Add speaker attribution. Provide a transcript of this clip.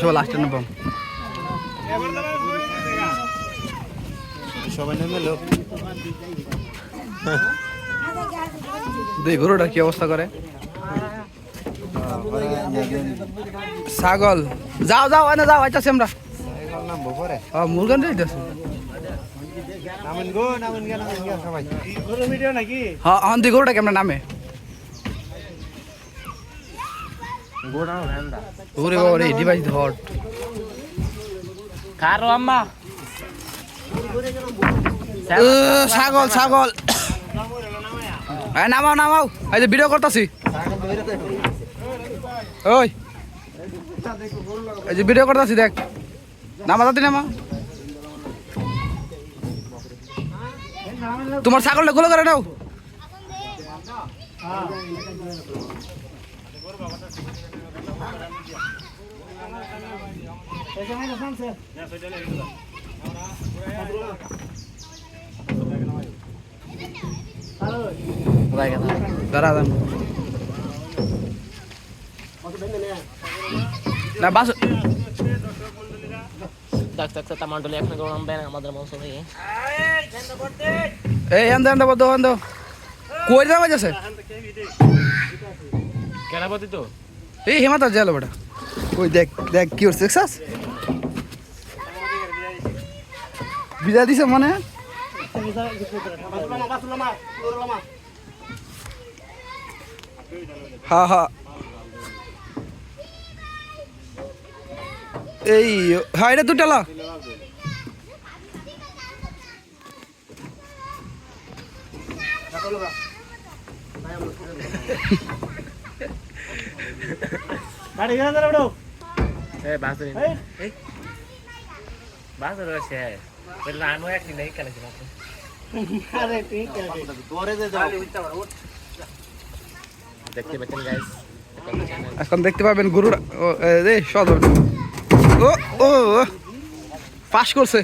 Speaker 1: সবাই লাস্টে নেব
Speaker 2: সবাই নেমে লোক।
Speaker 1: দুই গরুটার কি অবস্থা করে? ছাগল। যাও যাও এনে যাও আইতাছি আমরা। মুরগান যাইতাছি
Speaker 2: নামেন গো নামেন গা নামেন গা সবাই।
Speaker 1: হ্যাঁ হন গরুটা কেমন নামে?
Speaker 2: গোড়া ভ্যান্ডা
Speaker 1: ওরে ডিভাইস ধর।
Speaker 3: কারও আম্মা?
Speaker 1: ছাগল ছাগল। নামাও নামাও। এই যে ভিডিও করতেছি। ওই। এই যে ভিডিও করতেছি দেখ। নামা তাতে নামা। তোমার ছাগলটা গুলো করে নাও। দাঁড়া দাঁড়া না বাস
Speaker 3: দেখ দেখ তা এখন বেন আমাদের মাংস থেকে
Speaker 1: এই আন্দো আন্দো বন্ধ আন্দো কই যাওয়া যাচ্ছে
Speaker 3: কেনাপতি তো?
Speaker 1: এই হেমাতা জেলো বেটা কই দেখ দেখ কি হচ্ছে, দেখছাস? বিদায় দিছে মনে? হ্যাঁ হ্যাঁ এই হ্যাঁ এটা দুটা লা।
Speaker 3: এ
Speaker 1: এখন দেখতে পাবেন গুরুর ও রে সদ ও ও ও, পাস করছে।